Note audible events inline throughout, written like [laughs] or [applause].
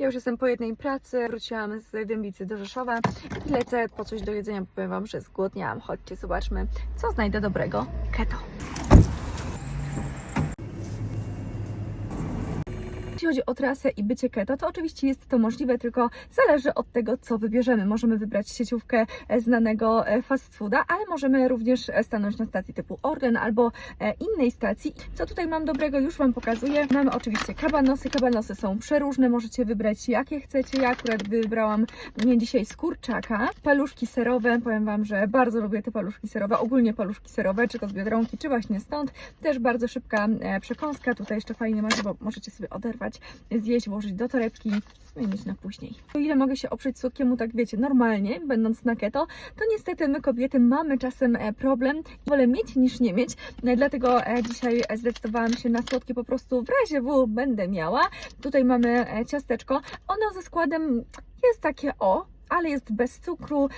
Ja już jestem po jednej pracy, wróciłam z Dębicy do Rzeszowa i lecę po coś do jedzenia, bo powiem Wam, że zgłodniałam. Chodźcie, zobaczmy, co znajdę dobrego. Keto. Jeśli chodzi o trasę i bycie keto, to oczywiście jest to możliwe, tylko zależy od tego, co wybierzemy. Możemy wybrać sieciówkę e, znanego e, fast fooda, ale możemy również e, stanąć na stacji typu Orlen albo innej stacji. Co tutaj mam dobrego, już Wam pokazuję. Mamy oczywiście kabanosy. Kabanosy są przeróżne, możecie wybrać jakie chcecie. Ja akurat wybrałam dzisiaj z kurczaka. Paluszki serowe, powiem Wam, że bardzo lubię te paluszki serowe, ogólnie paluszki serowe, czy to z Biedronki, czy właśnie stąd. Też bardzo szybka przekąska, tutaj jeszcze fajnie macie, bo możecie sobie oderwać, zjeść, włożyć do torebki i mieć na później. O ile mogę się oprzeć słodkiemu, tak wiecie, normalnie, będąc na keto, to niestety my kobiety mamy czasem e, problem. Wolę mieć niż nie mieć, e, dlatego e, dzisiaj zdecydowałam się na słodkie po prostu w razie W będę miała. Tutaj mamy ciasteczko. Ono ze składem jest takie o, ale jest bez cukru,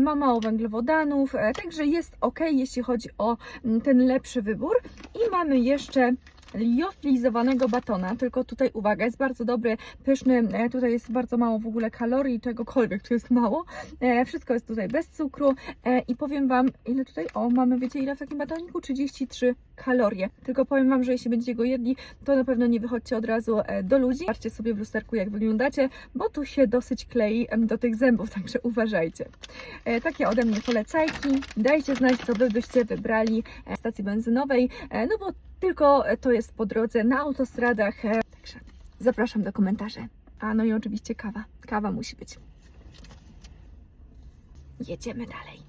ma mało węglowodanów, także jest ok, jeśli chodzi o ten lepszy wybór. I mamy jeszcze liofilizowanego batona, tylko tutaj uwaga, jest bardzo dobry, pyszny, e, tutaj jest bardzo mało w ogóle kalorii, czegokolwiek, tu jest mało, e, wszystko jest tutaj bez cukru. E, i powiem Wam, ile tutaj, o mamy, wiecie ile w takim batoniku? 33 kalorie, tylko powiem Wam, że jeśli będziecie go jedli, to na pewno nie wychodźcie od razu do ludzi, patrzcie sobie w lusterku jak wyglądacie, bo tu się dosyć klei do tych zębów, [laughs] także uważajcie. Takie ode mnie polecajki, dajcie znać, co Wy byście wybrali w stacji benzynowej, no bo tylko to jest po drodze na autostradach. e, Także zapraszam do komentarzy. A no i oczywiście kawa. Kawa musi być. Jedziemy dalej.